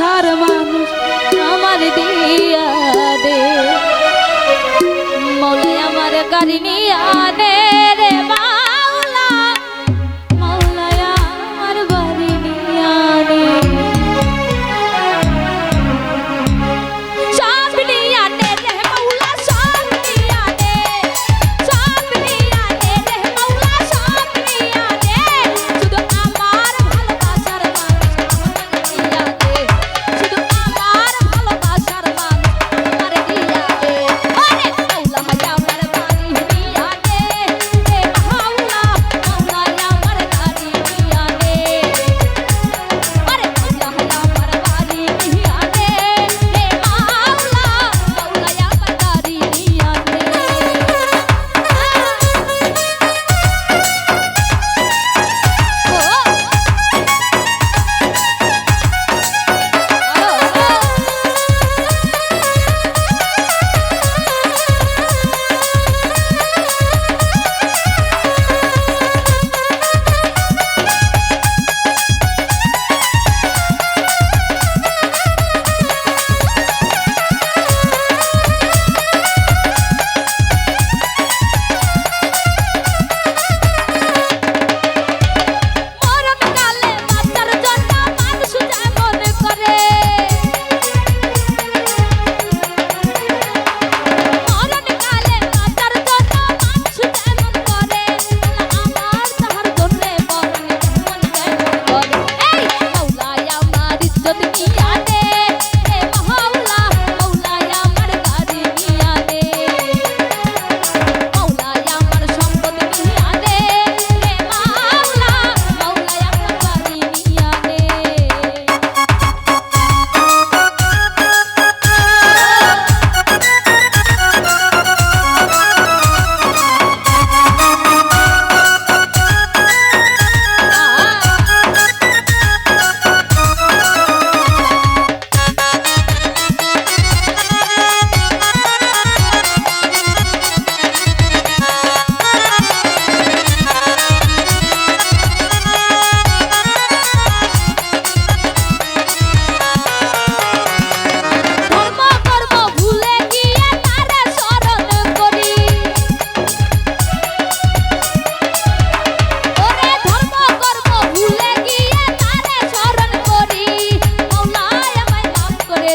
আশার মানুষ আমার দিয়া দে। মৌলাই আমার কারিনিয়া নিয়া দে।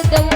the one.